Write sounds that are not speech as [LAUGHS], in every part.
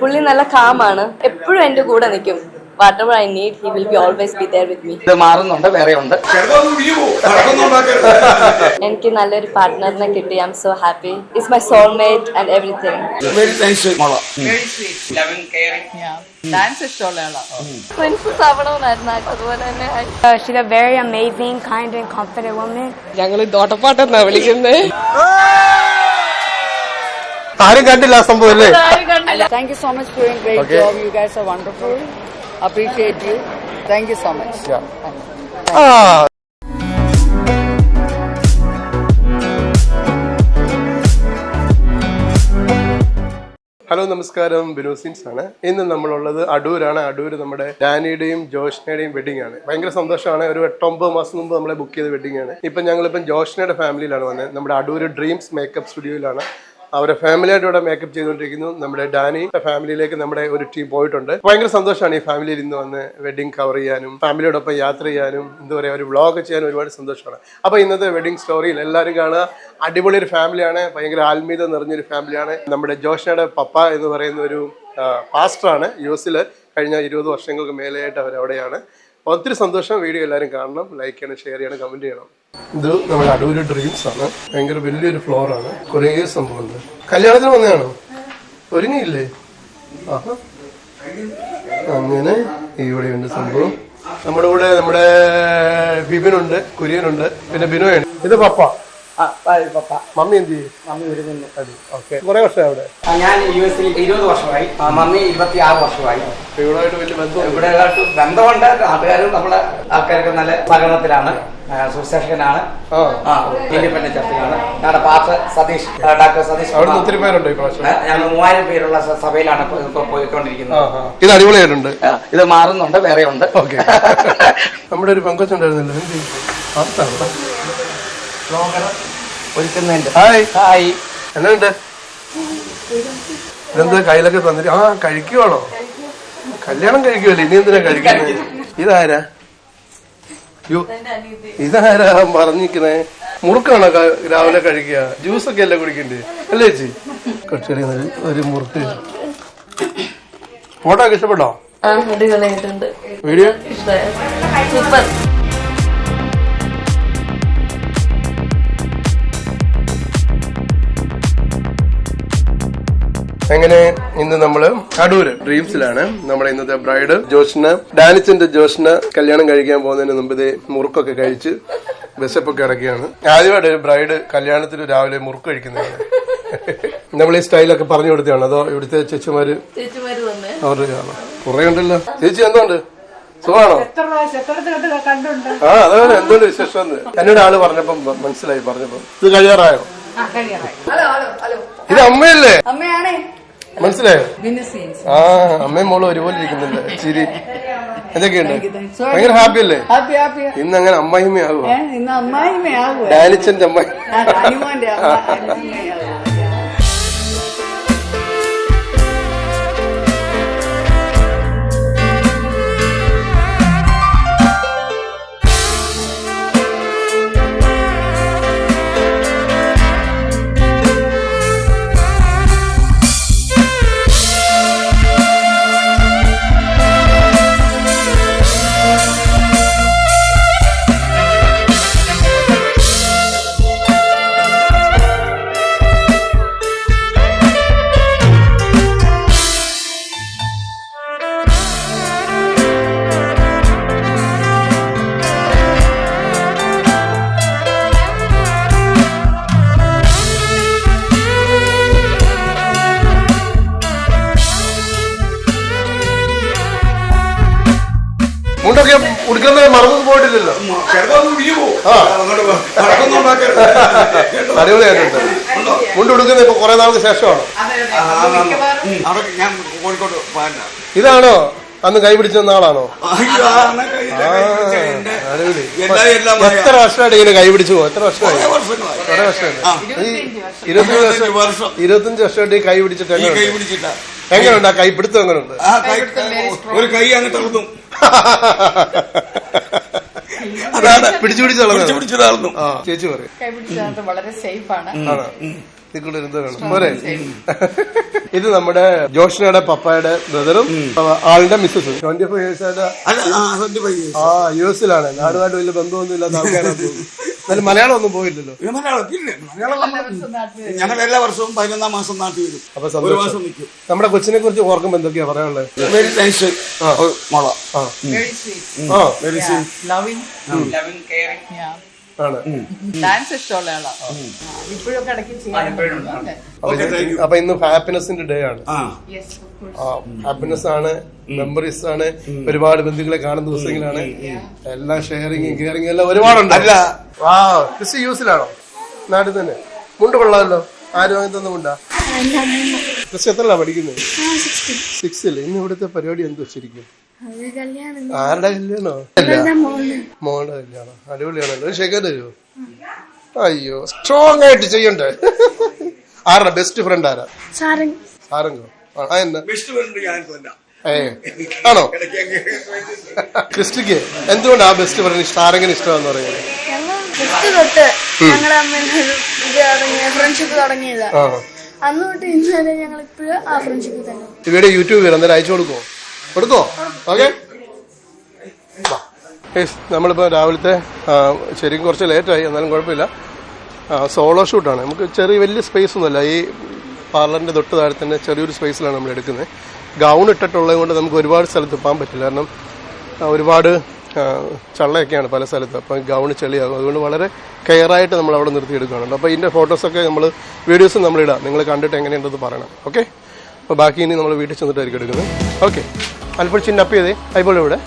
പുള്ളി നല്ല കാമാണ്. എപ്പോഴും എന്റെ കൂടെ നിൽക്കും. Whatever I need he will be always be there with me ഇത് മാറുന്നുണ്ട് വേറെ ഉണ്ട് എനിക്ക് നല്ലൊരു പാർട്ട്ണറിനെ കിട്ടി. I am so happy it's my soulmate and everything very nice മോള. ഡാൻസ് ഇഷ്ടമുള്ള ആളാണ് പ്രിൻസസ് ആവണമെന്നായിരുന്നു അതുപോലെ തന്നെ very amazing, kind, and confident woman. ഞങ്ങൾ തോട്ടപ്പാട്ടെന്നാ വിളിക്കുന്നത് ആരും കണ്ടില്ല ആ സംഭവം അല്ലേ? Thank you so much for doing great you job. You guys are wonderful. Appreciate you. Thank you so much. ആ ഹലോ നമസ്കാരം. ബിനോസിൻസ് ആണ്. ഇന്ന് നമ്മളുള്ളത് അടൂരാണ്. അടൂർ നമ്മുടെ ഡാനിയുടെയും ജോഷ്നയുടെയും വെഡിങ് ആണ്. ഭയങ്കര സന്തോഷമാണ്. ഒരു എട്ടൊമ്പത് മാസം മുമ്പ് നമ്മളെ ബുക്ക് ചെയ്ത വെഡിങ് ആണ്. ഇപ്പം ഞങ്ങളിപ്പം ജോഷ്നയുടെ ഫാമിലിയിലാണ് വന്നത്. നമ്മുടെ അടൂർ ഡ്രീംസ് മേക്കപ്പ് സ്റ്റുഡിയോയിലാണ് അവരെ ഫാമിലിയായിട്ട് ഇവിടെ മേക്കപ്പ് ചെയ്തുകൊണ്ടിരിക്കുന്നു. നമ്മുടെ ഡാനി ഫാമിലിയിലേക്ക് നമ്മുടെ ഒരു ടീം പോയിട്ടുണ്ട്. ഭയങ്കര സന്തോഷമാണ് ഈ ഫാമിലിയിൽ ഇന്ന് വന്ന് വെഡിങ് കവർ ചെയ്യാനും ഫാമിലിയോടൊപ്പം യാത്ര ചെയ്യാനും എന്താ പറയുക ഒരു വ്ളോഗ് ചെയ്യാനും ഒരുപാട് സന്തോഷമാണ്. അപ്പോൾ ഇന്നത്തെ വെഡിങ് സ്റ്റോറിയിൽ എല്ലാവരും കാണുക. അടിപൊളി ഒരു ഫാമിലിയാണ് ഭയങ്കര ആത്മീയത നിറഞ്ഞൊരു ഫാമിലിയാണ് നമ്മുടെ ജോഷയുടെ പപ്പ എന്ന് പറയുന്ന ഒരു പാസ്റ്ററാണ് യു എസിൽ കഴിഞ്ഞ ഇരുപത് വർഷങ്ങൾക്ക് മേലെയായിട്ട് അവർ അവിടെയാണ് ഒത്തിരി സന്തോഷം വീഡിയോ എല്ലാവരും കാണണം. ലൈക്ക് ചെയ്യണം ഷെയർ ചെയ്യണം കമന്റ് ചെയ്യണം. ഇത് നമ്മുടെ അടൂര് ഡ്രീംസ് ആണ്. ഭയങ്കര വലിയൊരു ഫ്ലോർ ആണ്. കുറേ സംഭവമുണ്ട് കല്യാണത്തിന് വന്നതാണോ? ഒരുങ്ങിയില്ലേ? ആഹാ. അങ്ങനെ ഇവിടെയുണ്ട് സംഭവം. നമ്മുടെ കൂടെ നമ്മുടെ ബിബിനുണ്ട് കുര്യനുണ്ട് പിന്നെ ബിനോയുണ്ട് ഇത് പപ്പ. മമ്മി എന്ത് ചെയ്യും? മമ്മി വരുന്നുണ്ട് ഓക്കെ. കുറെ വർഷമായി അവിടെ? ഞാൻ യു എസിൽ ഇരുപത് വർഷമായി. ആ, മമ്മി ഇരുപത്തി ആറ് വർഷമായി. അപ്പൊ ഇവരുമായിട്ട് വലിയ ബന്ധം ഇവിടെ ബന്ധമുണ്ട്. നാട്ടുകാരും നമ്മളെ ആൾക്കാരൊക്കെ നല്ല സഹകരണത്തിലാണ്. സുശേഷകനാണ് ഇൻഡിപെൻഡന്റ് ചർച്ചിലാണ് ഞങ്ങളുടെ പാർട്ട് സതീഷ് ഡോക്ടർ സതീഷ് അവിടെ. ഒത്തിരി പേരുണ്ട് ഞങ്ങൾ മൂവായിരം പേരുള്ള സഭയിലാണ് ഇപ്പൊ ഇപ്പൊ പോയിക്കൊണ്ടിരിക്കുന്നത്. ഇത് അടിപൊളിയായിട്ടുണ്ട്. ഇത് മാറുന്നുണ്ട് വേറെ ഉണ്ട് ഓക്കെ. നമ്മുടെ ഒരു പങ്കൊച്ചുണ്ടായിരുന്നല്ലോ. എന്ത് ചെയ്യും? ഒരുക്കുന്നുണ്ട്. ഹായ്. ഹായ്. എന്നുണ്ട് ഇതെന്താ കയ്യിലൊക്കെ തന്നിട്ട്. ആ കഴിക്കുവാണോ? കല്യാണം കഴിക്കുമല്ലേ ഇനി എന്തിനാ കഴിക്കുന്നത്? ഇതാരാ? യോ ഇതാരാ പറഞ്ഞിരിക്കണേ? മുറുക്കാണോ രാവിലെ കഴിക്കുക? ജ്യൂസൊക്കെ അല്ലേ കുടിക്കണ്ടേ? അല്ലേ ചേച്ചി? കക്ഷി ഒരു- മുറുക്ക് ഫോട്ടോ ഒക്കെ ഇഷ്ടപ്പെട്ടോ? വീഡിയോ? സൂപ്പർ. അങ്ങനെ ഇന്ന് നമ്മൾ? അടൂര് ഡ്രീംസിലാണ്. നമ്മുടെ ഇന്നത്തെ ബ്രൈഡ് ജോഷിന് ഡാനിച്ചിന്റെ ജോഷിന് കല്യാണം കഴിക്കാൻ പോകുന്നതിന് മുമ്പ് ഇതേ മുറുക്കൊക്കെ കഴിച്ച് വിശപ്പൊക്കെ ഇറക്കിയാണ് ആദ്യമായിട്ട് ഒരു ബ്രൈഡ് കല്യാണത്തിന് രാവിലെ മുറുക്ക് കഴിക്കുന്നതാണ് നമ്മൾ ഈ സ്റ്റൈലൊക്കെ പറഞ്ഞു കൊടുത്തതാണ്. അതോ ഇവിടുത്തെ ചേച്ചിമാര്? അവരുടെ കുറെ ഉണ്ടല്ലോ. ചേച്ചി എന്തോണ്ട്? സുഖമാണോ? ആ അതാണ്. എന്തുകൊണ്ട് വിശേഷം എന്ന്? എന്നോട് ആൾ പറഞ്ഞപ്പോ മനസ്സിലായി പറഞ്ഞപ്പോ. ഇത് കഴിയാറായോ? ഇത് അമ്മയല്ലേ? അമ്മയാണേ. മനസ്സിലായോ? ആ അമ്മയും മോളും ഒരുപോലെ ഇരിക്കുന്നുണ്ട്. ചിരി. എന്തൊക്കെയുണ്ട്? ഭയങ്കര ഹാപ്പി അല്ലേ? ഇന്ന് അങ്ങനെ അമ്മായിമ്മയാകുമോ ഡാനിച്ചന്റെ അമ്മായി. നാൾക്ക് ശേഷമാണ്? അവിടെ ഞാൻ ഇതാണോ? അന്ന് കൈപിടിച്ച ആളാണോ അയ്യോ, കൈ പിടിച്ച എന്റെ അടിപൊളി. എല്ലാം എല്ലാം എത്ര വർഷമായിട്ട് ഇങ്ങനെ കൈപിടിച്ചു പോകും എത്ര വർഷമായി? കുറേ വർഷമായി ഇരുപത്തഞ്ച് വർഷം. ഇരുപത്തിയഞ്ച് ഇരുപത്തഞ്ച് വർഷമായിട്ട് ഈ കൈ പിടിച്ചിട്ട് ഈ കൈ എങ്ങനെയുണ്ട്? ആ കൈ പിടുത്തം എങ്ങനെയുണ്ട്? ഒരു കൈ അങ്ങ് തളർന്നു അതാണ് പിടിച്ചു പിടിച്ച് പിടിച്ചു കളഞ്ഞത് പിടിച്ചു തളർന്നു. ചേച്ചി പറയും. വളരെ സേഫ് ആണ്. ഇരുന്ന് പോരെ? [LAUGHS] ഇത് നമ്മുടെ ജോഷിനയുടെ പപ്പായുടെ ബ്രദറും ആളുടെ മിസ്സസ്. ട്വന്റി ഫൈവ് ഇയേഴ്സ് ആയിട്ട് ആ യു എസിലാണ്. നാടുമായിട്ട് വലിയ ബന്ധമൊന്നും ഇല്ലാത്ത ആൾക്കാരാണ്. എന്നാലും മലയാളം ഒന്നും പോയില്ലല്ലോ ഞങ്ങൾ എല്ലാ വർഷവും പതിനൊന്നാം മാസം നാട്ടിൽ വരും. അപ്പൊ ഒരു മാസം നിൽക്കും. നമ്മുടെ കൊച്ചിനെ കുറിച്ച് ഓർക്കുമ്പോ എന്തൊക്കെയാ പറയാനുള്ളത്? വെരി നൈസ് മോള. ആ. ആ. വെരി ലവിങ് ആണ്. ഡാൻസ് ഇഷ്ടമുള്ള ആളാ. ഇപ്പോഴൊക്കെ ഇടയ്ക്ക് ചെയ്യാറുണ്ട്. അപ്പൊ ഇന്ന് ഹാപ്പിനെസിന്റെ ഡേ ആണ്. ആ. ഹാപ്പിനെസ് ആണ് മെമ്മറീസ് ആണ് ഒരുപാട് ബന്ധുക്കളെ കാണുന്ന ദിവസങ്ങളാണ്. എല്ലാം ഷെയറിങ്ങും കെയറിംഗും എല്ലാം ഒരുപാടുണ്ട്. അല്ല. യൂസിലാണോ? നാട്ടിൽ തന്നെ. മുണ്ട് കൊള്ളാമല്ലോ. ആരും വാങ്ങി തന്ന മുണ്ടാ? ക്രിസ്റ്റി എത്ര പഠിക്കുന്നത്? സിക്സിൽ ഇന്ന് ഇവിടുത്തെ പരിപാടി എന്തോ ശരിക്കും. ആരുടെ കല്യാണോ? അല്ല. മോളുടെ. കല്യാണം? അടിപൊളിയാണല്ലോ. ശേഖര തരുമോ അയ്യോ സ്ട്രോങ് ആയിട്ട് ചെയ്യണ്ടേ? ആരുടെ? ബെസ്റ്റ് ഫ്രണ്ട് ആരാ? സാരംഗോ. ആണോ? ക്രിസ്റ്റിക്ക് എന്തുകൊണ്ട് ആ ബെസ്റ്റ് ഫ്രണ്ട് സാരംഗന് ഇഷ്ടമാന്ന് പറയുന്നത്? ഫ്രണ്ട്ഷിപ്പ് തുടങ്ങിയതാ. അന്ന് തൊട്ട് ഇന്ന് വരെ ഞങ്ങൾ ഇപ്പോഴും ആ ഫ്രണ്ട്ഷിപ്പ് തന്നെ. ഇവിടെ യൂട്യൂബ് വരും എന്തായാലും അയച്ചു കൊടുക്കുമോ കൊടുക്കോ ഓക്കെ. നമ്മളിപ്പോൾ രാവിലത്തെ ശരിക്കും കുറച്ച് ലേറ്റായി എന്നാലും കുഴപ്പമില്ല. സോളോ ഷൂട്ടാണ് നമുക്ക് ചെറിയ വലിയ സ്പേസ് ഒന്നുമല്ല. ഈ പാർലറിന്റെ തൊട്ട് താഴെ തന്നെ ചെറിയൊരു സ്പേസിലാണ് നമ്മൾ എടുക്കുന്നത് ഗൗൺ ഇട്ടിട്ടുള്ളത് കൊണ്ട് നമുക്ക് ഒരുപാട് സ്ഥലത്ത് പോകാൻ പറ്റില്ല. കാരണം ഒരുപാട് ചള്ളയൊക്കെയാണ് പല സ്ഥലത്ത്. അപ്പം ഗൗൺ ചെളിയാകും. അതുകൊണ്ട് വളരെ കെയറായിട്ട് നമ്മൾ അവിടെ നിർത്തിയെടുക്കുകയാണ് അപ്പോൾ ഇതിന്റെ ഫോട്ടോസൊക്കെ നമ്മൾ വീഡിയോസും നമ്മളിടാം നിങ്ങൾ കണ്ടിട്ട് എങ്ങനെയുണ്ടെന്ന് പറയണം. ഓക്കെ അപ്പോൾ ബാക്കി ഇനി നമ്മൾ വീട്ടിൽ ചെന്നിട്ടായിരിക്കും എടുക്കുന്നത്. ഓക്കെ അല്പം ചിന്നപ്പ് ചെയ്തേ. അതുപോലെ ഇവിടെ.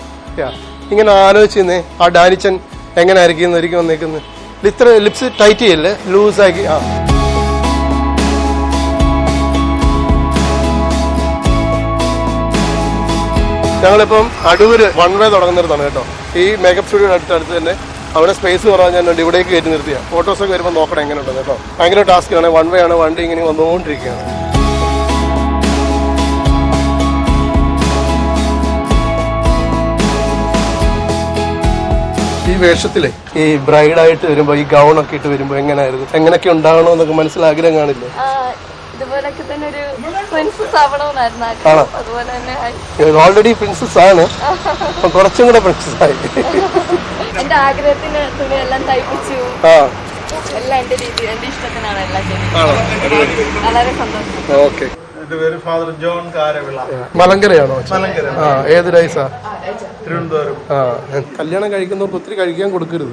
ഇങ്ങനെ ആലോചിച്ച് ആ ഡാനിച്ചൻ എങ്ങനെ ആയിരിക്കും എന്നായിരിക്കും വന്നേക്കുന്നത് ഇത്ര ലിപ്സ് ടൈറ്റ് ചെയ്യല്ലേ? ലൂസാക്കി ആ. ഞങ്ങളിപ്പം അടൂര് വൺ വേ തുടങ്ങുന്നിടത്താണ് കേട്ടോ. ഈ മേക്കപ്പ് സ്റ്റുഡിയോ അടുത്തടുത്ത് തന്നെ അവിടെ സ്പേസ് ഉണ്ട് ഇവിടേക്ക് കയറ്റി നിർത്തിയ. ഫോട്ടോസൊക്കെ വരുമ്പോൾ നോക്കണം എങ്ങനെ ഉണ്ടോ കേട്ടോ. ഭയങ്കര ടാസ്ക് ആണ്. വൺ വേ ആണ്. വണ്ടി ഇങ്ങനെ വന്നുകൊണ്ടിരിക്കുകയാണ്. ഈ വേഷത്തിലെ ഈ ബ്രൈഡായിട്ട് വരുമ്പോൾ ഈ ഗൗൺ ഒക്കെ ഇട്ട് വരുമ്പോൾ എങ്ങനെയായിരുന്നു എങ്ങനെയൊക്കെ ഉണ്ടാകണോ എന്നൊക്കെ മനസ്സിൽ ആഗ്രഹം കാണില്ലേ? ഇതുപോലൊക്കെ തന്നെ ഒരു പ്രിൻസസ് ആവണമെന്നായിരുന്നു അതുപോലെ തന്നെ. ഓൾറെഡി പ്രിൻസസ് ആണ്. കുറച്ചും കൂടെ പ്രിൻസസ് ആയി. എന്റെ ആഗ്രഹത്തിന് തുണിയെല്ലാം തയ്പ്പിച്ചു. ആ. എല്ലാം എന്റെ രീതി എന്റെ ഇഷ്ടത്തിനാണ് എല്ലാം ആണോ? വളരെ സന്തോഷം. ഓക്കെ. എന്റെ പേര് ഫാദർ ജോൺ കാരവിള. മലങ്കരയാണോ? മലങ്കര. ആ ഏത് ഡൈസാ തിരുവനന്തപുരം. ആ കല്യാണം കഴിക്കുന്നവർക്ക് ഒത്തിരി കഴിക്കാൻ കൊടുക്കരുത്.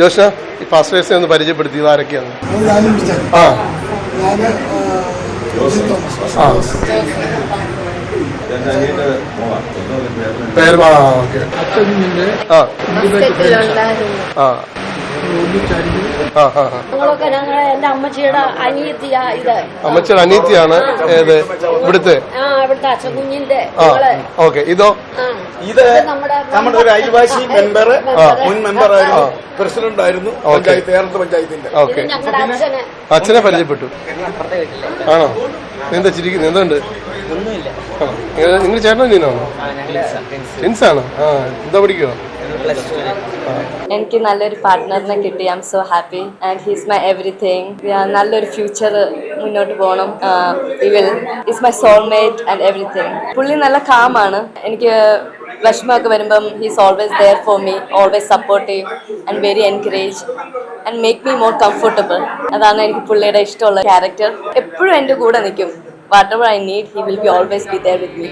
ജോഷ ഈ ഫാസ്റ്റേഴ്സിനെ ഒന്ന് പരിചയപ്പെടുത്തി ആരൊക്കെയാണ്? ആ. ആ. പേര് ആ ഓക്കെ. ആ. ഞങ്ങളൊക്കെ ഞങ്ങളെ എന്റെ അമ്മച്ചിയുടെ അനിയത്തിയാ ഇത്. അമ്മച്ചിയുടെ അനീത്തിയാണ് ഏത്? ഇവിടുത്തെ? ആ ഇവിടുത്തെ ഓക്കെ. ഇതോ? ഇത് നമ്മുടെ ഒരു അയൽവാസി മെമ്പർ മുൻ മെമ്പർ ആയിരുന്നു പ്രസിഡന്റ് ആയിരുന്നു പഞ്ചായത്ത് ഏറത്ത് പഞ്ചായത്തിന്റെ ഓക്കെ. ഞങ്ങളുടെ അച്ഛന്. പരിചയപ്പെട്ടു. ആണോ? എന്താ ചിരിക്കുന്നു? എന്തുണ്ട്? നിങ്ങൾ ചേട്ടൻ നീനാണോ ജിൻസാണോ ആ എന്താ പഠിക്കുവോ? എനിക്ക് നല്ലൊരു പാർട്ട്ണറിനെ കിട്ടി. I am so happy and he's my everything നല്ലൊരു ഫ്യൂച്ചർ മുന്നോട്ട് പോകണം. Will is my soulmate and everything പുള്ളി നല്ല കാമാണ് എനിക്ക് വിഷമമൊക്കെ വരുമ്പം he's always there for me always supportive and very encourage and make me more comfortable അതാണ് എനിക്ക് പുള്ളിയുടെ ഇഷ്ടമുള്ള ക്യാരക്ടർ എപ്പോഴും എന്റെ കൂടെ നിൽക്കും. Whatever I need he will be always be there with me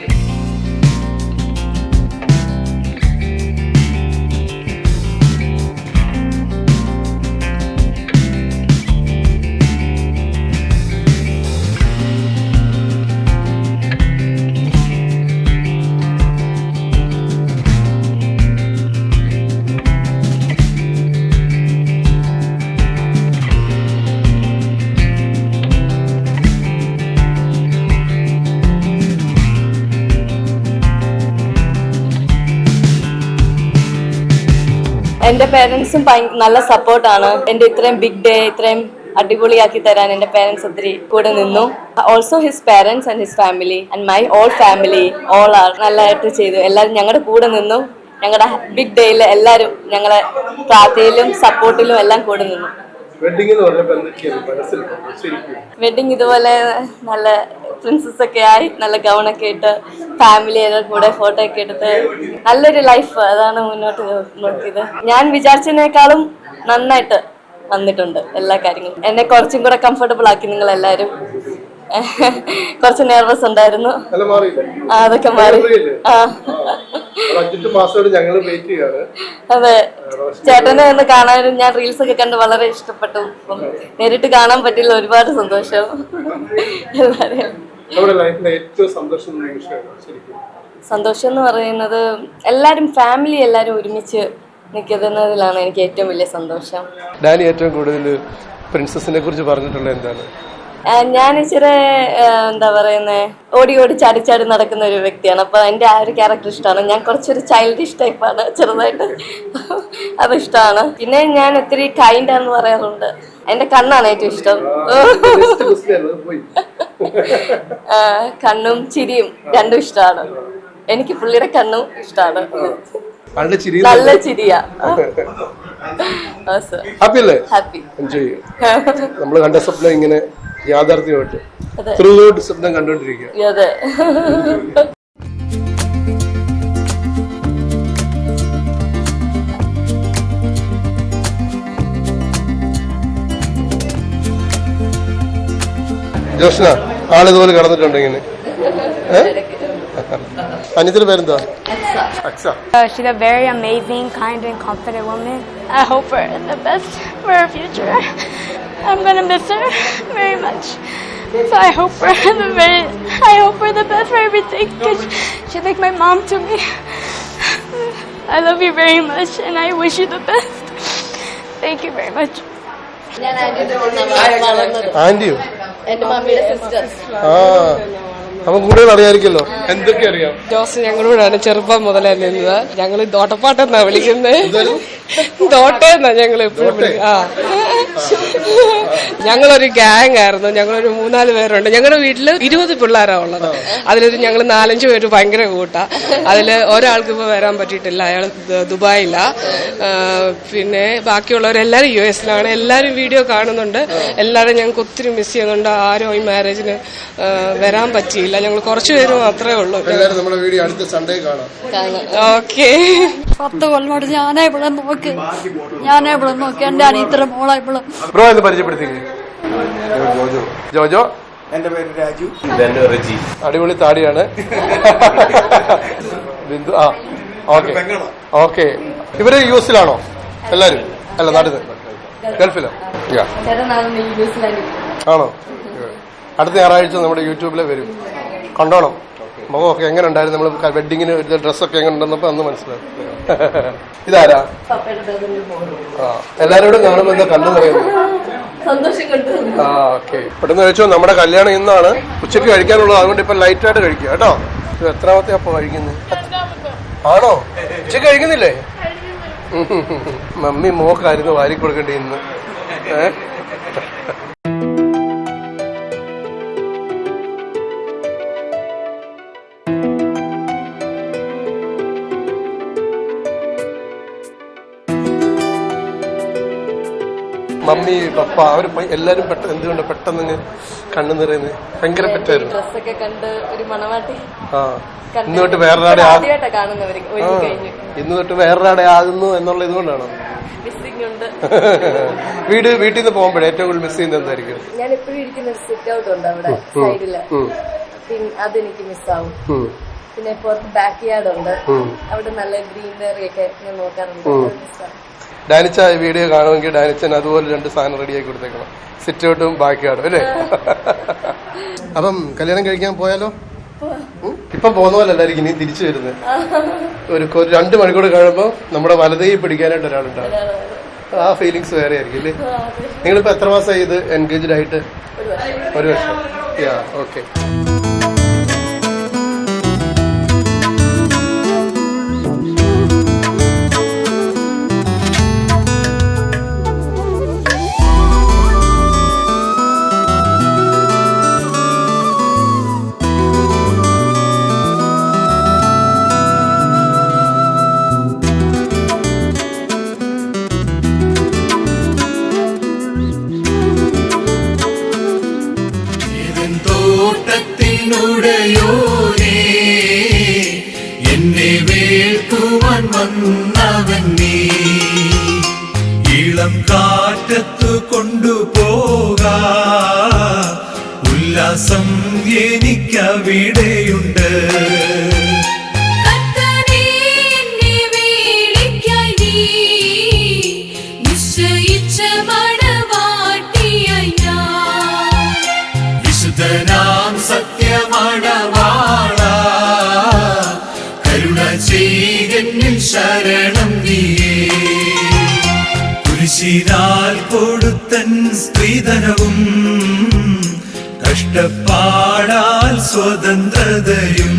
എന്റെ പേരൻസും നല്ല സപ്പോർട്ടാണ് എന്റെ ഇത്രയും ബിഗ് ഡേ ഇത്രയും അടിപൊളിയാക്കി തരാൻ എന്റെ പേരൻസ് ഒത്തിരി കൂടെ നിന്നു. Also his parents and his family and my all family all are നല്ലതായിട്ട് ചെയ്തു. എല്ലാവരും ഞങ്ങളുടെ കൂടെ നിന്നു. ഞങ്ങളുടെ ബിഗ് ഡേയിൽ എല്ലാവരും ഞങ്ങളെ പ്രാർത്ഥനയിലും സപ്പോർട്ടിലും എല്ലാം കൂടെ നിന്നു. വെഡിങ് എന്ന് പറഞ്ഞപ്പോ എന്തൊക്കെയാണ്? മനസ്സിൽ ശരിക്കും. വെഡിങ് ഇതുപോലെ നല്ല പ്രിൻസസ് ഒക്കെ ആയി നല്ല ഗൗണൊക്കെ ഇട്ട് ഫാമിലിയുടെ കൂടെ ഫോട്ടോ ഒക്കെ എടുത്ത് നല്ലൊരു ലൈഫ് അതാണ് മുന്നോട്ട് നോക്കിയത്. ഞാൻ വിചാരിച്ചതിനേക്കാളും നന്നായിട്ട് വന്നിട്ടുണ്ട് എല്ലാ കാര്യങ്ങളും. എന്നെ കുറച്ചും കൂടെ കംഫർട്ടബിൾ ആക്കി നിങ്ങൾ എല്ലാരും കുറച്ച് നെർവസ് ഉണ്ടായിരുന്നു. അതൊക്കെ മാറി. ആ. അഞ്ചെട്ട് മാസമായിട്ട് ഞങ്ങൾ വെയിറ്റ് ചെയ്യാണ്. അതെ. ചേട്ടനെ ഒന്ന് കാണാനും ഞാൻ റീൽസ് ഒക്കെ കണ്ട് വളരെ ഇഷ്ടപ്പെട്ടു. നേരിട്ട് കാണാൻ പറ്റില്ല ഒരുപാട് സന്തോഷം. സന്തോഷം എന്ന് പറയുന്നത് എല്ലാരും ഫാമിലി എല്ലാരും ഒരുമിച്ച് നിൽക്കുന്നതിലാണ് എനിക്ക് ഏറ്റവും വലിയ സന്തോഷം. ഡാനി ഏറ്റവും കൂടുതൽ പ്രിൻസസിനെ കുറിച്ച് പറഞ്ഞിട്ടുള്ളത് എന്താണ്? ഞാൻ ഇച്ചിരി എന്താ പറയുന്നേ ഓടി ഓടി ചാടി ചാടി നടക്കുന്ന ഒരു വ്യക്തിയാണ്. അപ്പൊ എന്റെ ആ ഒരു ക്യാരക്ടർ ഇഷ്ടമാണ്. ഞാൻ കുറച്ചൊരു ചൈൽഡിഷ് ടൈപ്പാണ് ചെറുതായിട്ട്. അത് ഇഷ്ടമാണ്. പിന്നെ ഞാൻ ഒത്തിരി കൈൻഡ് ആണെന്ന് പറയാറുണ്ട്. എന്റെ കണ്ണാണ് ഏറ്റവും ഇഷ്ടം. കണ്ണും ചിരിയും രണ്ടും ഇഷ്ടമാണ്. എനിക്ക് പുള്ളിയുടെ കണ്ണും ഇഷ്ടമാണ്. നല്ല ചിരിയാ. [LAUGHS] ഹാപ്പി അല്ലേ? ഹാപ്പി എൻജോയ് നമ്മൾ കണ്ട സ്വപ്നം ഇങ്ങനെ യാഥാർത്ഥ്യമായിട്ട്. ത്രൂഔട്ട് ത്രൂ ഔട്ട് സ്വപ്നം കണ്ടുകൊണ്ടിരിക്കുക അതെ. ജോഷ്ന ആളിതുപോലെ കടന്നിട്ടുണ്ട് ഇങ്ങനെ. അനിയത്തിന്റെ പേരെന്താ? അക്സ. Uh, she's a very amazing, kind, and confident woman. I hope for the best for her future. I'm gonna miss her very much. So I hope for the very, I hope for the best for everything Cause she's like my mom to me. I love you very much and I wish you the best. Thank you very much. വളർന്നത് ആന്റിയോ എന്റെ മമ്മിയുടെ sister ആ അപ്പൊ കൂടുതൽ അറിയാമായിരിക്കല്ലോ എന്തൊക്കെ അറിയാം ജോസ് ഞങ്ങളോടാണ് ചെറുപ്പം മുതലേ നിന്നത് ഞങ്ങൾ ദോട്ടപ്പാട്ടെന്നാ വിളിക്കുന്നത് തോട്ടേന്നാ ഞങ്ങൾ എപ്പോഴും ആ ഞങ്ങളൊരു ഗ്യാങ് ആയിരുന്നു ഞങ്ങളൊരു മൂന്നാൽ പേരുണ്ട്. ഞങ്ങളുടെ വീട്ടിൽ ഇരുപത് പിള്ളേരാ ഉള്ളത്. അതിലൊരു ഞങ്ങൾ നാലഞ്ച് പേര് ഭയങ്കര കൂട്ടാ. അതിൽ ഒരാൾക്ക് ഇപ്പൊ വരാൻ പറ്റിയിട്ടില്ല. അയാൾ ദുബായില. പിന്നെ ബാക്കിയുള്ളവരെല്ലാരും യു എസിലാണ് എല്ലാരും വീഡിയോ കാണുന്നുണ്ട്. എല്ലാവരും ഞങ്ങൾക്ക് ഒത്തിരി മിസ് ചെയ്യുന്നുണ്ട്. ആരും ഈ മാരേജിന് വരാൻ പറ്റിയില്ല. ഞങ്ങൾ കുറച്ച് പേര് മാത്രമേ ഉള്ളൂ. എല്ലാവരും നമ്മുടെ വീഡിയോ അടുത്ത സൺഡേ കാണാം. ഓക്കെ. പത്ത് കൊല്ലോട് ഞാനേ ഇവിടെ നോക്കി. ഞാനേ ഇവിടെ നോക്കി. എന്റെ അനിയത്ര മോളെ ഇവിടെ. ബ്രോ എന്ന് പരിചയപ്പെടുത്തിക്കേ. ജോജോ. ജോജോ? എന്റെ പേര് രാജു. അടിപൊളി താടിയാണ്. ബിന്ദു ആ ഓക്കെ. ഓക്കെ. ഇവർ യു എസിലാണോ എല്ലാരും? അല്ല നാട്ടിൽ ഗൾഫിലോ? ആണോ? അടുത്ത ഞായറാഴ്ച നമ്മുടെ യൂട്യൂബിലെ വരും. കണ്ടോണം. മുഖമൊക്കെ എങ്ങനെ ഉണ്ടായിരുന്നു നമ്മൾ വെഡിങ്ങിന് ഡ്രസ്സൊക്കെ എങ്ങനെ ഉണ്ടെന്നപ്പോ അന്ന് മനസ്സിലായി. ഇതാരാ? ആ എല്ലാരോടും കാണുമ്പോൾ എന്താ കണ്ടു പറയുന്നത് കൊണ്ട് ആ ഓക്കെ പെട്ടെന്ന് കഴിച്ചോ നമ്മുടെ കല്യാണം ഇന്നാണ്. ഉച്ചയ്ക്ക് കഴിക്കാനുള്ളത്. അതുകൊണ്ട് ഇപ്പൊ ലൈറ്റ് ആയിട്ട് കഴിക്കുക കേട്ടോ. ഇത് എത്രാമത്തെ അപ്പൊ കഴിക്കുന്നത് ആണോ? ഉച്ചയ്ക്ക് കഴിക്കുന്നില്ലേ? മമ്മി മോക്കായിരുന്നു വാരി കൊടുക്കേണ്ടി ഇന്ന്. ഏ? മമ്മി പപ്പ അവർ എല്ലാരും പെട്ടെന്ന് എന്തുകൊണ്ട് പെട്ടെന്ന് കണ്ണു നിറയുന്നത്? ഭയങ്കര പെറ്റായിരുന്നു. ഡ്രസ്സൊക്കെ കണ്ട് ഒരു മണവാട്ടി. ആ. ഇന്ന് തൊട്ട് വേറൊരാടെ ഇന്ന് തൊട്ട് വേറൊരാടെ ആകുന്നു എന്നുള്ള ഇതുകൊണ്ടാണോ? [LAUGHS] വീട് വീട്ടിൽ നിന്ന് പോകുമ്പോഴേ ഏറ്റവും കൂടുതൽ മിസ് ചെയ്യുന്നത് എന്തായിരിക്കും? ഞാൻ എപ്പോഴും ഇരിക്കുന്ന ഒരു സിറ്റ് ഔട്ട് ഉണ്ട് അവിടെ സൈഡിൽ പിന്നെ അതെനിക്ക് മിസ്സാവും പിന്നെ പുറത്ത് ബാക്ക് യാർഡ് ഉണ്ട് അവിടെ നല്ല ഗ്രീനറി ഒക്കെ ഞാൻ നോക്കാറുണ്ട്. ഡാനിച്ച വീഡിയോ കാണുമെങ്കിൽ ഡാനിച്ചൻ അതുപോലെ രണ്ട് സാധനം റെഡിയാക്കി കൊടുത്തേക്കണം. സിറ്റ് ഔട്ടും ബാക്കി അല്ലേ? [LAUGHS] അപ്പം കല്യാണം കഴിക്കാൻ പോയാലോ? ഇപ്പം പോകുന്ന പോലെ അല്ലായിരിക്കും ഇനി തിരിച്ചു വരുന്നത് ഒരു രണ്ടു രണ്ട് മണിക്കൂർ കഴിയുമ്പോൾ നമ്മുടെ വലതേ പിടിക്കാനായിട്ട് ഒരാളുണ്ടാവും ആ ഫീലിങ്സ് വേറെ ആയിരിക്കും അല്ലേ നിങ്ങളിപ്പോ എത്ര മാസമായി ഇത് എൻഗേജ്ഡ് ആയിട്ട്? ഒരു വർഷം. യാ ഓക്കെ ഉടയോനേ എന്നെ വേൾക്കുവാൻ വന്നവൻ നീ. ഇളം കാറ്റത്തു കൊണ്ടുപോക. ഉല്ലാസം എനിക്കവിടെയുണ്ട്. കുരിശിനാൽ കൊടുത്തൻ സ്ത്രീധനവും കഷ്ടപ്പാടാൽ സ്വതന്ത്രതയും.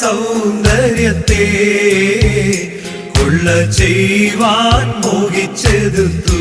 സൗന്ദര്യത്തെ കൊള്ള ചെയ്യുവാൻ മോഹിച്ചെടുത്തു.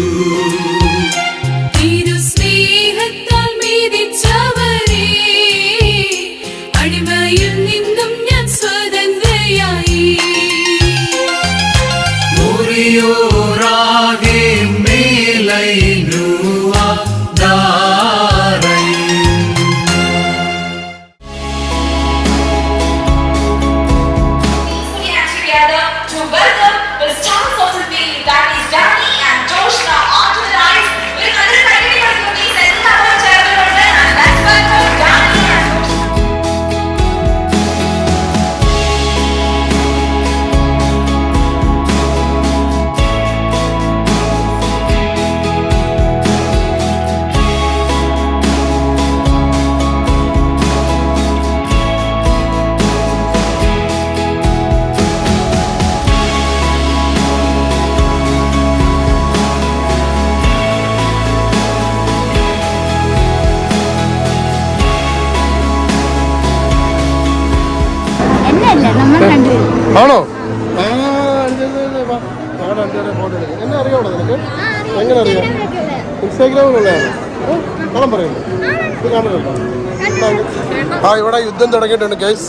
ആ ഇവിടെ യുദ്ധം തുടങ്ങിയിട്ടുണ്ട് കേസ്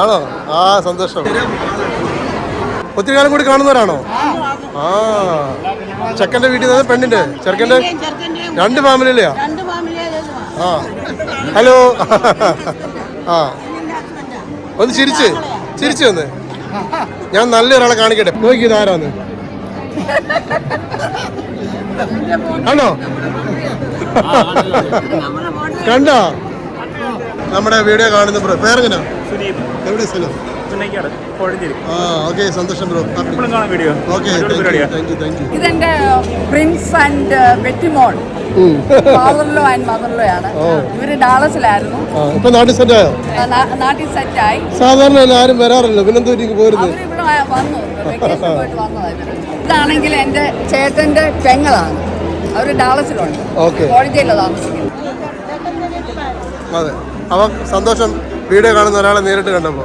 ആണോ? ആ സന്തോഷം. ഒത്തിരി കാലം കൂടി കാണുന്നവരാണോ? ആ. ചെക്കന്റെ വീട്ടിൽ നിന്ന് പെണ്ണിന്റെ ചെറുക്കന്റെ രണ്ട് ഫാമിലിയിലെയാ? ആ. ഹലോ. ആ. ഒന്ന് ചിരിച്ച് ചിരിച്ചു വന്ന് ഞാൻ നല്ലൊരാളെ കാണിക്കട്ടെ. നോക്കി ഇതാരാന്ന് ആണോ? കണ്ടോ? നമ്മുടെ വീഡിയോ കാണുന്ന ബ്രോ സുനീപ് എവിടെ സ്ഥലം ആ ഓക്കെ സന്തോഷം bro. Okay thank you thank you ഇതെന്റെ Prince and Bettymol father in law and mother in law ആണ്. ഇവർ ഡാളസിലായിരുന്നു ഇപ്പൊ നാട്ടിൽ സെറ്റ് ആയോ? നാട്ടിൽ സെറ്റ് ആയി. സാധാരണ ആരും വരാറില്ല. പിന്നെന്തോ എനിക്ക് പോരുന്നത്? വന്നു. ഇതാണെങ്കിൽ എന്റെ ചേട്ടന്റെ പെങ്ങളാണ്. അവർ ഡാളസിലുണ്ട് ഓക്കെ കോളേജിലാണ് താമസിക്കുന്നത്. അതെ. അപ്പം സന്തോഷം വീഡിയോ കാണുന്ന ഒരാളെ നേരിട്ട് കണ്ടപ്പോ.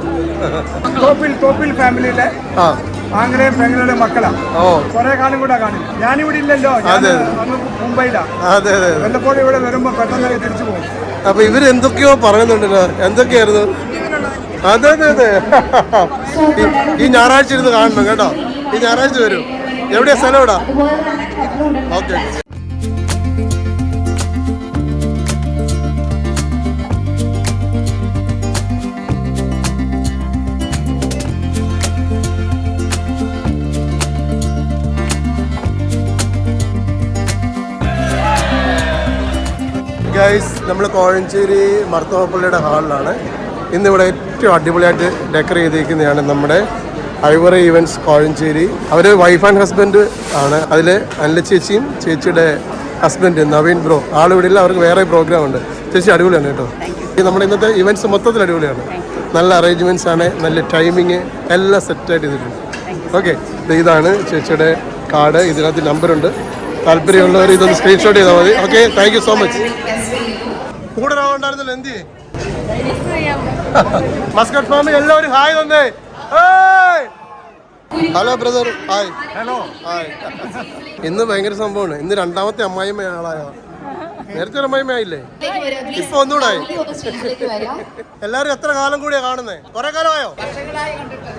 തോപ്പിൽ തോപ്പിൽ ഫാമിലിയിലെ ആ. ആംഗലേയ പെങ്ങളുടെ മക്കളാ. ഓ. കുറെ കാലം കൂടെ കാണും. ഞാനിവിടെ ഇല്ലല്ലോ. അതെ. അന്ന് മുംബൈയിലാ. അതെ അതെ അതെ. വല്ലപ്പോഴും ഇവിടെ വരുമ്പോ പെട്ടെന്ന് തിരിച്ചു പോകും. അപ്പൊ ഇവർ എന്തൊക്കെയോ പറയുന്നുണ്ടല്ലോ. എന്തൊക്കെയായിരുന്നു? അതെ അതെ അതെ. ഈ- ഈ ഞായറാഴ്ച ഇരുന്ന് കാണണം കേട്ടോ. ഈ ഞായറാഴ്ച വരും. എവിടെയാ സ്ഥലം എവിടാ ഓക്കെ. ഗൈസ് നമ്മൾ കോഴഞ്ചേരി മർത്തോപ്പള്ളിയുടെ ഹാളിലാണ്. ഇന്നിവിടെ ഏറ്റവും അടിപൊളിയായിട്ട് ഡെക്കർ ചെയ്തിരിക്കുന്നതാണ് നമ്മുടെ ഐവറി ഈവൻസ് കോഴഞ്ചേരി. അവർ വൈഫ് ആൻഡ് ഹസ്ബൻഡ് ആണ്. അതിൽ അനില ചേച്ചിയും ചേച്ചിയുടെ ഹസ്ബൻഡ് നവീൻ ബ്രോ ആളിവിടെ ഇല്ല അവർക്ക് വേറെ പ്രോഗ്രാം ഉണ്ട്. ചേച്ചി അടിപൊളിയാണ് കേട്ടോ. നമ്മുടെ ഇന്നത്തെ ഇവന്റ്സ് മൊത്തത്തിൽ അടിപൊളിയാണ്. നല്ല അറേഞ്ച്മെന്റ്സ് ആണ് നല്ല ടൈമിങ് എല്ലാം സെറ്റായിട്ട് ചെയ്തിട്ടുണ്ട്. ഓക്കെ ഇതാണ് ചേച്ചിയുടെ കാർഡ്. ഇതിനകത്ത് നമ്പറുണ്ട് താല്പര്യമുള്ളവർ ഇതൊന്ന് സ്ക്രീൻഷോട്ട് ചെയ്താൽ മതി. Okay thank you so much കൂടെ ഉണ്ടായിരുന്നല്ലോ എന്തി മസ്കറ്റ് ഫാമിൽ എല്ലാവരും ഹായ് തന്നേ. Hello brother hi hello hi ഇന്ന് ഭയങ്കര സംഭവമാണ്. ഇന്ന് രണ്ടാമത്തെ അമ്മായിമ്മ ആളായ നേരത്തെ ഒരു ഇപ്പൊ ഒന്നുകൂടെ ആയി. എല്ലാരും എത്ര കാലം കൂടിയാ കാണുന്നത് കുറെ കാലമായോ?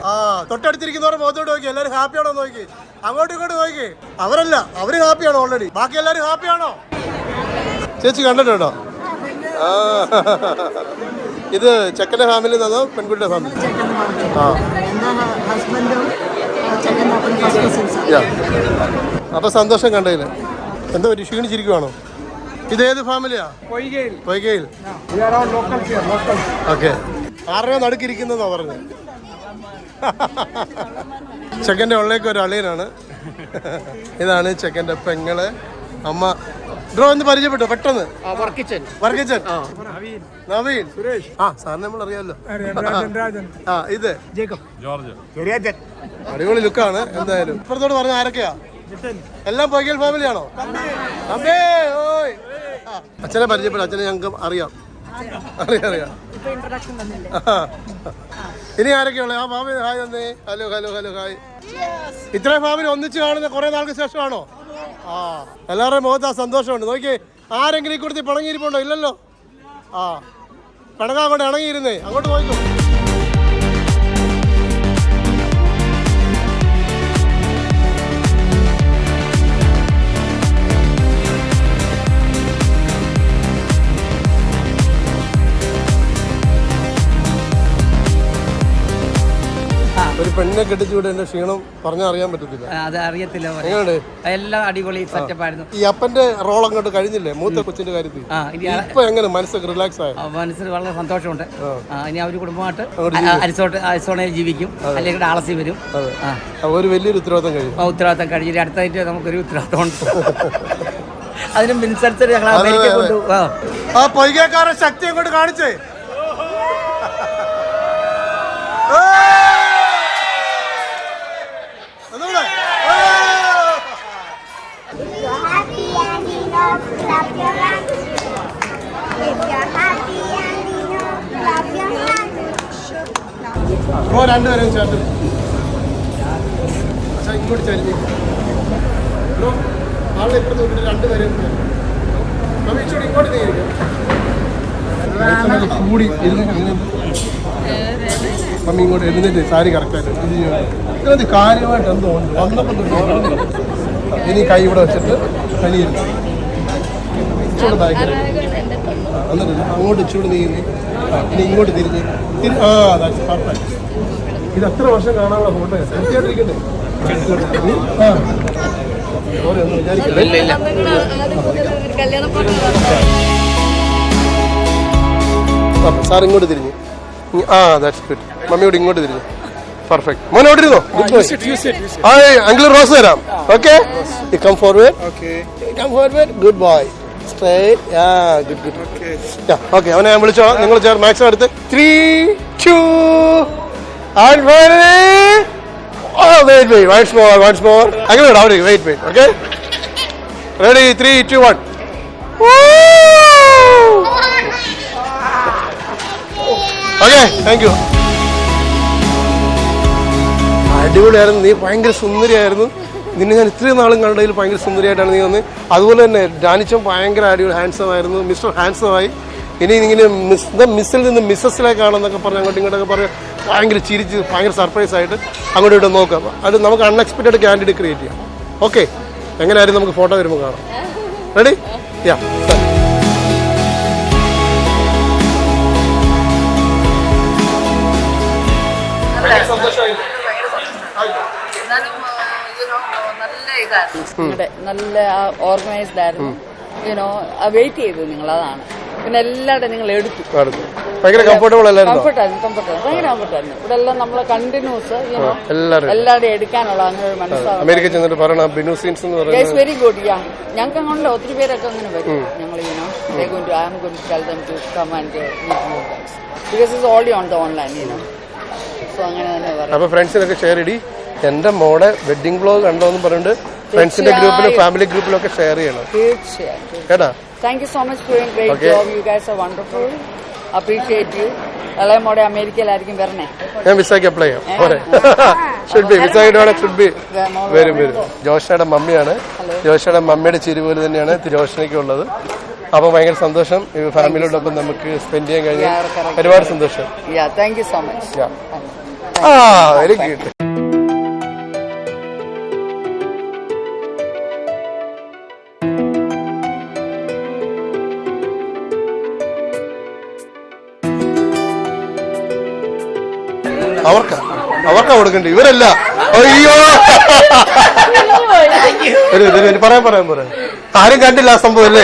ആ തൊട്ടടുത്തിരിക്കുന്നവരെ മുഖത്തോട്ട് നോക്കി. എല്ലാരും ഹാപ്പിയാണോ നോക്കി. അങ്ങോട്ടും ഇങ്ങോട്ട് നോക്കി. അവരല്ല അവർ ഹാപ്പിയാണോ ഓൾറെഡി ബാക്കി എല്ലാരും ഹാപ്പിയാണോ ചേച്ചി കണ്ടിട്ടോ ആ. ഇത് ചെക്കന്റെ ഫാമിലി നിന്നോ പെൺകുട്ടിയുടെ ഫാമിലി ആ. അപ്പൊ സന്തോഷം കണ്ടതിൽ എന്താ ഒരു ക്ഷീണിച്ചിരിക്കുവാണോ? ഇത് ഏത് ഫാമിലിയാ? പൊയ്കയിൽ. ഓക്കെ. ആരുടെ നടുക്കിരിക്കുന്നതാ പറഞ്ഞു ചെക്കന്റെ ഉള്ളേക്ക് ഒരു അളിയനാണ്. ഇതാണ് ചെക്കന്റെ പെങ്ങൾ അമ്മ. ഡ്രോ ഒന്ന് പരിചയപ്പെട്ടോ പെട്ടെന്ന്. വർക്കിച്ചൻ. നവീൻ. സുരേഷ്. ആ സാറിന് നമ്മൾ അറിയാമല്ലോ. ആ ഇത്. ജേക്കബ്. അടിപൊളി ലുക്കാണ് എന്തായാലും. ഇപ്പുറത്തോട് പറഞ്ഞ ആരൊക്കെയാ? എല്ലാം പൊയ്ക്കൽ ഫാമിലിയാണോ അമ്മേ ഓയ്. അച്ഛനെ പരിചയപ്പെടും. അച്ഛനെ ഞങ്ങൾക്ക് അറിയാം. അറിയാം അറിയാം. ഇനി ആരൊക്കെയുള്ള? ആ ഫാമിൽ ഹായ് തന്നേ ഹലോ ഹലോ ഹലോ ഹായ്. ഇത്രയും ഫാമിൽ ഒന്നിച്ചു കാണുന്ന കുറെ നാൾക്ക് ശേഷമാണോ? ആ എല്ലാവരുടെയും മുഖത്ത് ആ സന്തോഷമുണ്ട്. നോക്കിയേ ആരെങ്കിലും ഈ കൊടുത്ത് പിണങ്ങിയിരിപ്പുണ്ടോ? ഇല്ലല്ലോ. ആ പിണങ്ങാൻ കൊണ്ട് ഇണങ്ങിയിരുന്നേ. അങ്ങോട്ട് പോയിക്കോ. പെണ്ണിനെ കെട്ടിച്ചുവിടെ എന്റെ ക്ഷീണം പറഞ്ഞാൽ അറിയാൻ പറ്റത്തില്ല. അത് അറിയത്തില്ല എങ്ങനെയുണ്ട്? എല്ലാം അടിപൊളി സെറ്റപ്പ് ആയിരുന്നു. ഈ അപ്പന്റെ റോൾ അങ്ങോട്ട് കഴിഞ്ഞില്ലേ? മൂത്ത കൊച്ചിന്റെ കാര്യത്തിൽ? ആ ഇനി ഇപ്പൊ എങ്ങനെ മനസ്സൊക്കെ റിലാക്സ് ആയ? ആ, മനസ്സിന് വളരെ സന്തോഷമുണ്ട്. ആ, ഇനി അവർ കുടുംബമായിട്ട് അരിസോട്ട് അരിസോണയിൽ ജീവിക്കും. അല്ലെങ്കിൽ ആളസി വരും. ആ. അപ്പൊ ഒരു വലിയൊരു ഉത്തരവാദിത്തം കഴിയും ആ ഉത്തരവാദിത്തം കഴിഞ്ഞിട്ട് അടുത്തായിട്ട് നമുക്കൊരു ഉത്തരവാദിത്തം ഉണ്ട് അതിന് മിനിസനുസരിച്ച് ഞങ്ങൾ അമേരിക്ക കൊണ്ടു ആ. ആ ശക്തി അങ്ങോട്ട് കാണിച്ചേ. ബ്രോ രണ്ടുപേരും ചേർത്ത്. അച്ഛാ ഇങ്ങോട്ട് ചരിഞ്ഞ് ബ്രോ ആളുടെ ഇപ്പുറത്ത് വിട്ടിട്ട് രണ്ടുപേരും ഇച്ചോട് ഇങ്ങോട്ട് നീങ്ങിയിരിക്കും കൂടി മമ്മി ഇങ്ങോട്ട് എഴുന്നേറ്റ് സാരി കറക്റ്റായിട്ട് ഇതിനകത്ത് കാര്യമായിട്ട് എന്തോ ഉണ്ട്. വന്നപ്പോൾ ഇനി കൈ ഇവിടെ വെച്ചിട്ട് കനിയിരുന്നു ഇച്ചോട് ബാക്കി എന്നിട്ട് അങ്ങോട്ട് ഇച്ചോട് നീങ്ങി. ഇനി ഇങ്ങോട്ട് തിരിഞ്ഞ്. തിരി- ആ ദാറ്റ്സ് പെർഫെക്റ്റ് ഇത് എത്ര വർഷം കാണാനുള്ള ഫോട്ടോ സോറി ഒന്നും വിചാരിക്കില്ല സാർ ഇങ്ങോട്ട് തിരിഞ്ഞു. ആ ദാറ്റ്സ് ഗുഡ് മമ്മിയോട് ഇങ്ങോട്ട് തിരിഞ്ഞു. പെർഫെക്റ്റ് മോനെ അവിടെ ഇരുന്നോ? ആ അങ്കിൾ റോസ് തരാം. Okay come forward come forward good boy straight ആ ഗുഡ് ഗുഡ് ഓക്കെ അവനെ ഞാൻ വിളിച്ചോളാം. നിങ്ങൾ ചേർ മാക്സിമം എടുത്ത് three two and oh wait wait once more once more round it. Wait, wait wait Ready? Three, two, one. Woo! Okay, thank you. അടിപൊളിയായിരുന്നു നീ ഭയങ്കര സുന്ദരിയായിരുന്നു നിന്നെ ഞാൻ ഇത്രയും നാളും കണ്ടതിൽ ഭയങ്കര സുന്ദരിയായിട്ടാണ് നീ വന്നത് അതുപോലെ തന്നെ ഡാനിച്ചൻ ഭയങ്കര അടിപൊളി ഹാൻസം ആയിരുന്നു മിസ്റ്റർ ഹാൻസം ആയി ഇനി ഇങ്ങനെ മിസ് മിസ്സിൽ നിന്ന് മിസ്സസിലേക്കാണെന്നൊക്കെ പറഞ്ഞ് അങ്ങോട്ടും ഇങ്ങോട്ടൊക്കെ പറഞ്ഞ് ഭയങ്കര ചിരിച്ച് ഭയങ്കര സർപ്രൈസ് ആയിട്ട് അങ്ങോട്ടും ഇങ്ങോട്ടും നോക്കാം. അത് നമുക്ക് അൺഎക്സ്പെക്റ്റഡ് ക്യാൻഡിഡേറ്റ് ക്രിയേറ്റ് ചെയ്യാം. ഓക്കെ എങ്ങനെയായാലും നമുക്ക് ഫോട്ടോ വരുമ്പോൾ കാണാം. റെഡി യാ നല്ല ഓർഗനൈസ്ഡ് ആയിരുന്നു. യുനോ വെയിറ്റ് ചെയ്തു നിങ്ങൾ അതാണ്. പിന്നെ എല്ലാവരും നിങ്ങൾ എടുത്തു ഭയങ്കര കംഫർട്ടബിൾ അല്ലേ കംഫർട്ടായിരുന്നു കംഫർട്ടായിരുന്നു ഭയങ്കര ഇവിടെ എല്ലാം കണ്ടിന്യൂസ് എല്ലാവരും എല്ലാവരുടെയും എടുക്കാനുള്ള അങ്ങനെ ഒരു മനസ്സാവും അമേരിക്ക ചെന്നിട്ട് പറയണം ബിനു സീൻസ് എന്ന് പറയുന്നത് വെരി ഗുഡ് യാ ഞങ്ങൾക്ക് അങ്ങോട്ട് ഒത്തിരി പേരൊക്കെ അങ്ങനെ വരും. ഞങ്ങൾ ഇങ്ങനെ they going to I am going to tell them to come and meet you guys because is on the online you know so അങ്ങനെ തന്നെ പറയാം. അപ്പൊ ഫ്രണ്ട്സിനൊക്കെ ഷെയർ ഇടി. എന്റെ മോടെ വെഡിങ് ബ്ലോഗ് കണ്ടോ എന്ന് പറഞ്ഞിട്ട് ഫ്രണ്ട്സിന്റെ ഗ്രൂപ്പിലും ഫാമിലി ഗ്രൂപ്പിലും ഒക്കെ ഷെയർ ചെയ്യണം. തീർച്ചയായും. കേട്ടാ? Thank you so much great job you guys are wonderful appreciate you അമേരിക്കയിലായിരിക്കും വരണേ. ഞാൻ അപ്ലൈ ചെയ്യാം. പോരെ. ഷുഡ് ബി ഷുഡ് ബി വരും വരും. ജോഷയുടെ മമ്മിയാണ്. ജോഷയുടെ മമ്മിയുടെ ചിരി പോലെ തന്നെയാണ് തിരോഷനയ്ക്ക് ഉള്ളത്. അപ്പൊ ഭയങ്കര സന്തോഷം. ഫാമിലിയോടൊപ്പം നമുക്ക് സ്പെൻഡ് ചെയ്യാൻ കഴിഞ്ഞ ഒരുപാട് സന്തോഷം. Thank you so much. ആ വെരി ഗുഡ് അവർക്കാ അവർക്കാ കൊടുക്കണ്ടേ? ഇവരല്ല. അയ്യോ. ഒരു പറയാൻ പറയാൻ പറയാം ആരും കണ്ടില്ല ആ സംഭവം അല്ലേ?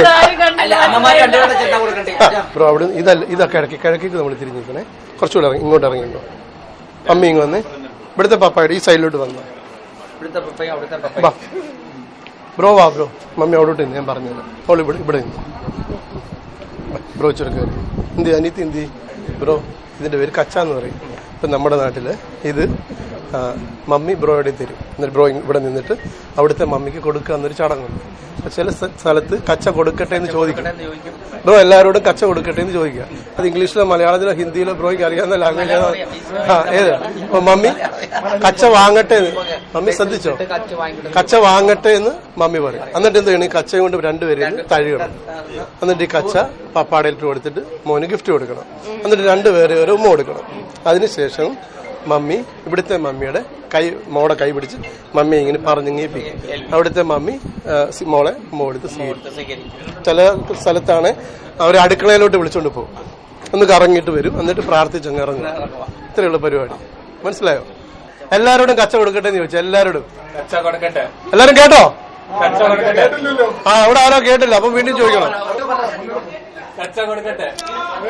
ബ്രോ അവിടെ ഇതല്ല ഇതാ ഇടയ്ക്ക് കിഴക്കേക്ക് നമ്മൾ തിരിഞ്ഞു നിൽക്കണേ കുറച്ചുകൂടെ ഇറങ്ങി ഇങ്ങോട്ട് ഇറങ്ങിയോ അമ്മ ഇങ്ങ് വന്നേ. ഇവിടുത്തെ പപ്പായുടെ ഈ സൈഡിലോട്ട് വന്നു. ബ്രോ വാ ബ്രോ. മമ്മി അവിടോട്ട് നിന്ന് ഞാൻ പറഞ്ഞത് അവൾ ഇവിടെ ഇവിടെ നിന്ന് ബ്രോ ചുരുക്കം എന്ത് അനിയത്തി എന്ത് ബ്രോ ഇതിന്റെ പേര് കച്ച എന്ന് പറയും. ഇപ്പം നമ്മുടെ നാട്ടിൽ ഇത് മമ്മി ബ്രോയുടെ തരും. എന്നിട്ട് ബ്രോ ഇവിടെ നിന്നിട്ട് അവിടുത്തെ മമ്മിക്ക് കൊടുക്കുക എന്നൊരു ചടങ്ങുണ്ട്. ചില സ്ഥ- സ്ഥലത്ത് കച്ച കൊടുക്കട്ടെ എന്ന് ചോദിക്കും. ബ്രോ എല്ലാവരോടും കച്ച കൊടുക്കട്ടെ എന്ന് ചോദിക്കുക. അത് ഇംഗ്ലീഷിലോ മലയാളത്തിലോ ഹിന്ദിയിലോ ബ്രോയ്ക്ക് അറിയാവുന്ന ലാംഗ്വേജ് ആ ഏത്? അപ്പൊ മമ്മി കച്ച വാങ്ങട്ടെ എന്ന്. മമ്മി ശ്രദ്ധിച്ചോ? കച്ച വാങ്ങട്ടെ എന്ന് മമ്മി പറയും. എന്നിട്ട് എന്ത് ചെയ്യണം? കച്ച കൊണ്ട് രണ്ടുപേരും തഴുകണം. എന്നിട്ട് ഈ കച്ച പപ്പാടയിലിട്ട് കൊടുത്തിട്ട് മോന് ഗിഫ്റ്റ് കൊടുക്കണം. എന്നിട്ട് രണ്ടുപേരെ ഒരു ഉമ്മ കൊടുക്കണം. അതിനുശേഷം മമ്മി ഇവിടുത്തെ മമ്മിയുടെ കൈ മോളെ കൈ പിടിച്ച് മമ്മി ഇങ്ങനെ പറഞ്ഞിങ്ങിപ്പിക്കും. അവിടുത്തെ മമ്മി മോളെ ഉമ്മ കൊടുത്ത് സ്വീകരിക്കും. ചില സ്ഥലത്താണ് അവരെ അടുക്കളയിലോട്ട് വിളിച്ചോണ്ട് പോകും. ഒന്ന് കറങ്ങിയിട്ട് വരും. എന്നിട്ട് പ്രാർത്ഥിച്ചങ്ങ് ഇറങ്ങും. ഇത്രയുള്ള പരിപാടി. മനസ്സിലായോ? എല്ലാരോടും കച്ച കൊടുക്കട്ടെ എന്ന് ചോദിച്ചു. എല്ലാരോടും. എല്ലാരും കേട്ടോ? ആ അവിടെ ആരോ കേട്ടില്ല. അപ്പൊ വീണ്ടും ചോദിക്കണം.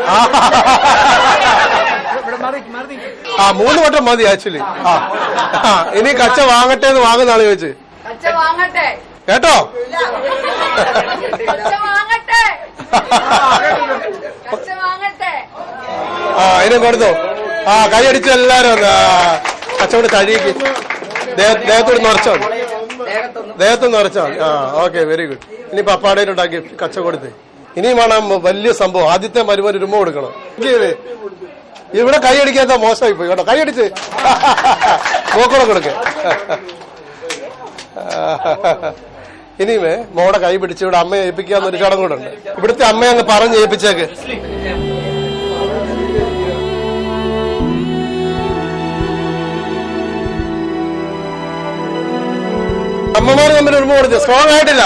ആ. ആ മൂന്ന് വട്ടം മതി ആക്ച്വലി ആ. ആ, ഇനി കച്ച വാങ്ങട്ടെ എന്ന് വാങ്ങുന്നാണ് ചോദിച്ചു അച്ഛ വാങ്ങട്ടെ. കേട്ടോ? ആ അതിനും കൊടുത്തു? ആ കൈ അടിച്ചു എല്ലാരും കച്ചവട കഴിയിക്ക് ദേഹത്തോട് നിറച്ചോ ദേഹത്ത് നിറച്ചാൽ മതി. ആ ഓക്കെ വെരി ഗുഡ് ഇനി പപ്പാടേനുണ്ടാക്കി ഉണ്ടാക്കി കച്ച കൊടുത്ത്. ഇനിയും വേണം വലിയ സംഭവം. ആദ്യത്തെ മരുമോൻ ഒരു കൊടുക്കണം. ഇവിടെ കൈ അടിക്കാത്ത മോശമായി പോയി. കേട്ടോ കൈ അടിച്ച്. മോക്കളെ കൊടുക്ക. ഇനിയുമേ മോടെ കൈ പിടിച്ച് ഇവിടെ അമ്മയെ ഏൽപ്പിക്കാന്നൊരു ചടങ്ങ് കൂടെ ഉണ്ട്. ഇവിടുത്തെ അമ്മയെ അങ്ങ് പറഞ്ഞ് ഏൽപ്പിച്ചേക്ക്. അമ്മമാര് തമ്മിൽ ഒരുമ കൊടുത്തു. സ്ട്രോങ് ആയിട്ടില്ല.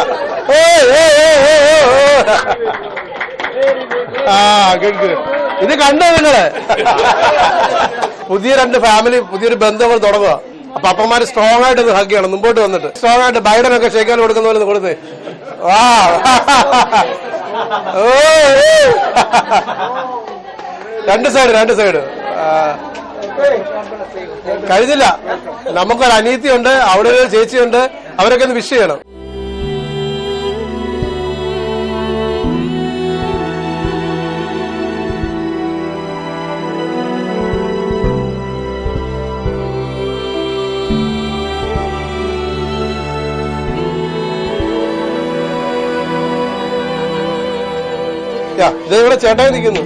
ആ ഇത് കണ്ടോ നിങ്ങൾ? പുതിയ രണ്ട് ഫാമിലി പുതിയൊരു ബന്ധങ്ങൾ തുടങ്ങുക അപ്പൊ അപ്പന്മാര് സ്ട്രോങ് ആയിട്ട് ഹഗ് ചെയ്യണം. മുമ്പോട്ട് വന്നിട്ട്. സ്ട്രോങ് ആയിട്ട് ബൈഡൻ ഒക്കെ ഷേക്കാൻ കൊടുക്കുന്ന പോലെ കൊടുത്ത്. ആ. രണ്ട് സൈഡ് രണ്ട് സൈഡ് കഴിഞ്ഞില്ല നമുക്കൊരു അനീതിയുണ്ട് അവിടെ ഒരു ചേച്ചിയുണ്ട്. അവരൊക്കെ ഒന്ന് വിഷ് ചെയ്യണം. ഇവിടെ ചേട്ടായി നിൽക്കുന്നു.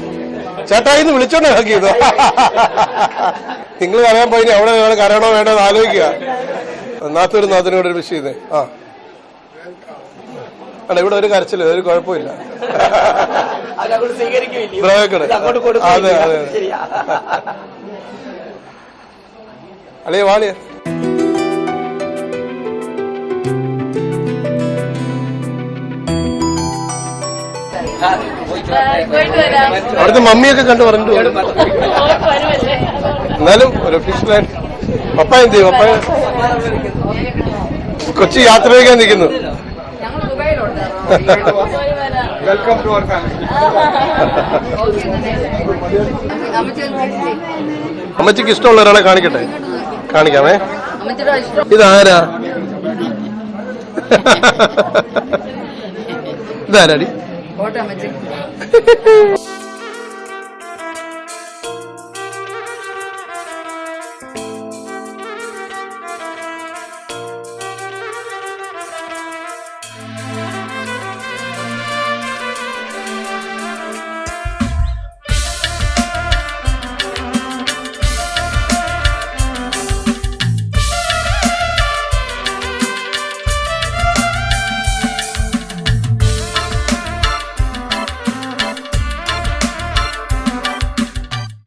ചേട്ടായി എന്ന് വിളിച്ചോണ്ട് ചെയ്തു നിങ്ങൾ പറയാൻ പോയി അവിടെ നിങ്ങൾ കരയണോ വേണ്ടോ എന്ന് ആലോചിക്കുക. നാത്തൊരു നാത്തിനോട് ഒരു വിഷയം ആ. അല്ല ഇവിടെ ഒരു കരച്ചില്ല ഒരു കുഴപ്പമില്ല. ബ്രോക്കട് അതെ അല്ലേ വാളിയ അവിടുത്തെ മമ്മിയൊക്കെ കണ്ടു പറഞ്ഞു എന്നാലും ഒരു ഒഫീഷ്യലായിട്ട് പപ്പ എന്ത് ചെയ്യും? പപ്പ കൊച്ചി യാത്ര ചെയ്യാൻ നിൽക്കുന്നു. Welcome to our. അമ്മച്ചിക്ക് ഇഷ്ടമുള്ള ഒരാളെ കാണിക്കട്ടെ? കാണിക്കാമേ. ഇതാരാ? ഇതാരാടി? போட்டோ அமைச்சு.